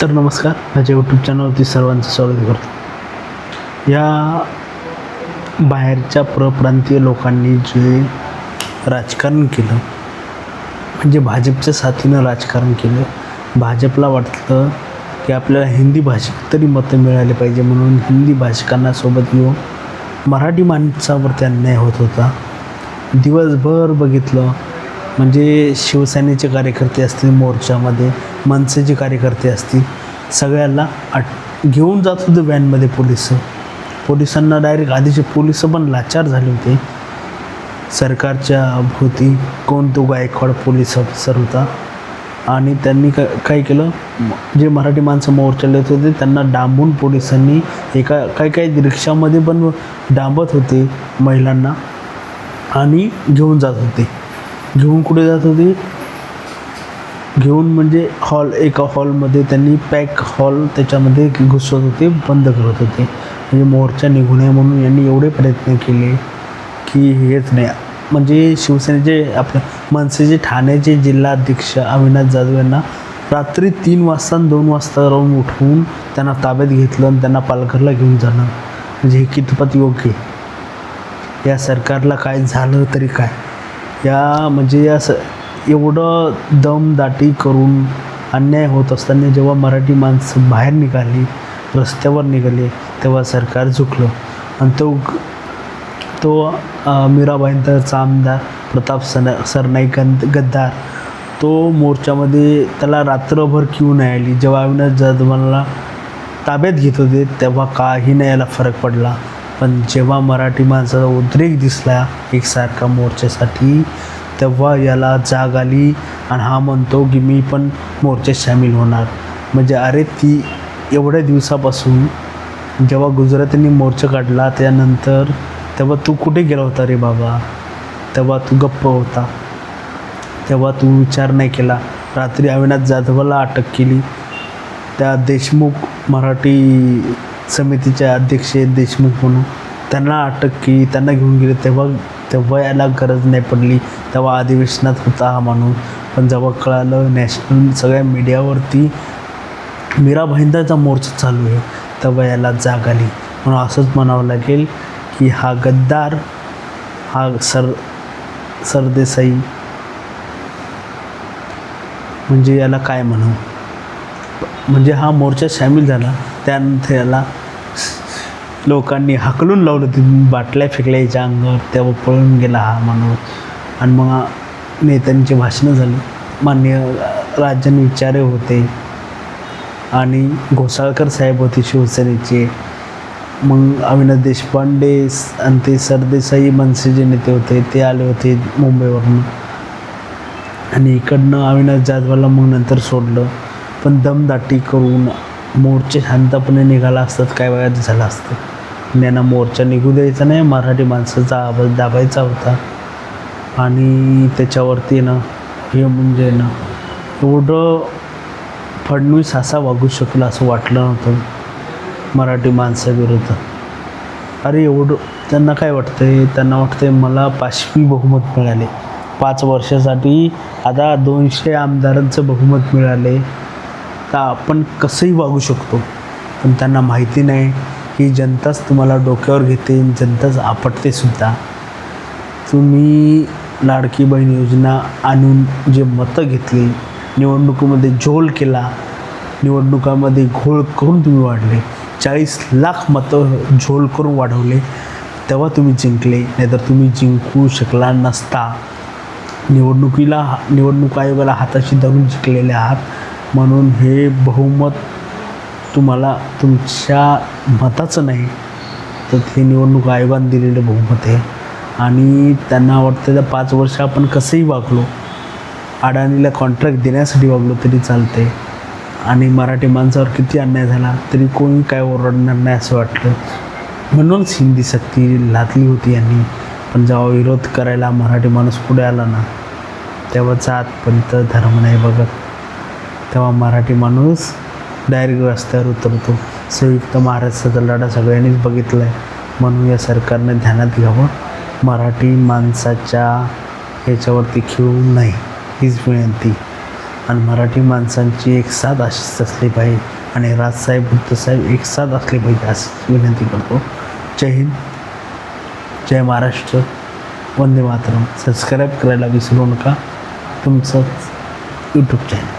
तर नमस्कार माझ्या यूट्यूब चॅनलवरती सर्वांचं स्वागत करतो. या बाहेरच्या परप्रांतीय लोकांनी जे राजकारण केलं म्हणजे भाजपच्या साथीनं राजकारण केलं भाजपला वाटलं की आपल्याला हिंदी भाषिक तरी मतं मिळाले पाहिजे म्हणून हिंदी भाषिकांना सोबत घेऊन मराठी माणसावरती अन्याय होत होता. दिवसभर बघितलं म्हणजे शिवसेनेचे कार्यकर्ते असतील मोर्चामध्ये मनसेचे कार्यकर्ते असतील सगळ्याला आट घेऊन जात होते व्हॅनमध्ये पोलीस. पोलिसांना डायरेक्ट आधीचे पोलीस पण लाचार झाले होते. सरकारच्या भोवती कोण तो गायकवाड पोलीस ऑफिसर होता. आणि त्यांनी काय काय केलं? जे मराठी माणसं मोर्चाला येत होते त्यांना डांबून पोलिसांनी एका काही काही रिक्षामध्ये पण डांबत होते महिलांना आणि घेऊन जात होते. घेऊन कुठे जात होते? घेऊन म्हणजे हॉल एका हॉलमध्ये त्यांनी पॅक हॉल त्याच्यामध्ये घुसवत होते बंद करत होते. म्हणजे मोर्चा निघू नये म्हणून यांनी एवढे प्रयत्न केले की हेच नाही. म्हणजे शिवसेनेचे आपल्या मनसेचे ठाण्याचे जिल्हाध्यक्ष अविनाश जाधव यांना रात्री तीन वाजता आणि दोन वाजता राहून उठवून त्यांना ताब्यात घेतलं आणि त्यांना पालघरला घेऊन जाणं. म्हणजे हे कितपत योग्य? या सरकारला काय झालं तरी काय? या म्हणजे या स एवढं दमदाटी करून अन्याय होत असताना जेव्हा मराठी माणसं बाहेर निघाली रस्त्यावर निघाले तेव्हा सरकार झुकलं. आणि तो तो अ, मीराबाईंचा आमदार प्रताप सन सरनाईक गंद गद्दार तो मोर्चामध्ये त्याला रात्रभर क्यू नाही आली. जेव्हा अविनाश जाधवांना ताब्यात घेत होते तेव्हा काही नाही याला फरक पडला. पण जेव्हा मराठी माणसाचा उद्रेक दिसला एकसारखा मोर्चासाठी तेव्हा याला जाग आली आणि हा म्हणतो की मी पण मोर्चात सामील होणार. म्हणजे अरे ती एवढ्या दिवसापासून जेव्हा गुजरातींनी मोर्चा काढला त्यानंतर तेव्हा तू कुठे गेला होता रे बाबा? तेव्हा तू गप्प होता. तेव्हा तू विचार नाही केला. रात्री अविनाश जाधवाला अटक केली. त्या देशमुख मराठी समितीचे अध्यक्ष देशमुख म्हणून. त्यांना अटक केली त्यांना घेऊन गेले. तेव्हा तेव्हा याला गरज नाही पडली. तेव्हा अधिवेशनात होता हा माणूस. पण जेव्हा कळालं नॅशनल सगळ्या मीडियावरती मीरा भाईंदाचा मोर्चा चालू आहे तेव्हा याला जाग आली. म्हणून असंच म्हणावं लागेल की हा गद्दार हा सर सरदेसाई म्हणजे याला काय म्हणू म्हणजे हा मोर्चा सामील झाला. त्यानंतर त्याला लोकांनी हकलून लावलं ती बाटल्या फेकल्या याच्या अंगावर तेव्हा पळून गेला हा माणूस. आणि मग नेत्यांची भाषणं झाली. मान्य राजन विचारे होते. आणि घोसाळकर साहेब होते शिवसेनेचे. मग अविनाश देशपांडे आणि ते सरदेसाई मनसेचे नेते होते. ते आले होते मुंबईवरून. आणि इकडनं अविनाश जाधवाला मग नंतर सोडलं. पण दमदाटी करून मोर्चे शांतपणे निघाला असतात काय वेळात झालं असतं. आणि यांना मोर्चा निघू द्यायचा नाही मराठी माणसाचा आवाज दाबायचा होता. आणि त्याच्यावरती ना हे म्हणजे ना एवढं फडणवीस असा वागू शकला असं वाटलं नव्हतं मराठी माणसाविरुद्ध. अरे एवढं त्यांना काय वाटतंय? त्यांना वाटतंय मला पाचवी बहुमत मिळाले. पाच वर्षासाठी आता दोनशे आमदारांचं बहुमत मिळाले. तर आपण कसंही वागू शकतो पण त्यांना माहिती नाही की जनताच तुम्हाला डोक्यावर घेते जनताच आपटते सुद्धा. तुम्ही लाडकी बहीण योजना आणून जे मतं घेतली निवडणुकीमध्ये झोल केला निवडणुकामध्ये घोळ करून तुम्ही वाढले चाळीस लाख मतं झोल करून वाढवले तेव्हा तुम्ही जिंकले नाहीतर तुम्ही जिंकू शकला नसता. निवडणुकीला निवडणूक आयोगाला हाताशी धरून जिंकलेले आहात. म्हणून हे बहुमत तुम्हाला तुमच्या मताचं नाही तर हे निवडणूक आयोगाने दिलेलं बहुमत आहे. आणि त्यांना वाटतं त्या पाच वर्ष आपण कसंही वागलो अडाणीला कॉन्ट्रॅक्ट देण्यासाठी वागलो तरी चालते आणि मराठी माणसावर किती अन्याय झाला तरी कोणी काय ओरडणार नाही असं वाटलं. म्हणूनच हिंदी सक्ती लादली होती यांनी. पण जेव्हा विरोध करायला मराठी माणूस पुढे आला ना तेव्हा जात पंत धर्म नाही बघत. तेव्हा मराठी माणूस डायरेक्ट रस्त्यावर उतरतो संयुक्त महाराष्ट्राचा लढा सगळ्यांनीच बघितला आहे म्हणून या सरकारने ध्यानात घ्यावं. मराठी माणसाच्या ह्याच्यावरती खेळू नाही हीच विनंती. आणि मराठी माणसांची एक साथ अशीच असली पाहिजे आणि राजसाहेब बुद्धसाहेब एक साथ असले पाहिजे अशी विनंती करतो. जय हिंद. जय महाराष्ट्र. वंदे मातरम. सबस्क्राईब करायला विसरू नका. तुमचंच यूट्यूब चॅनल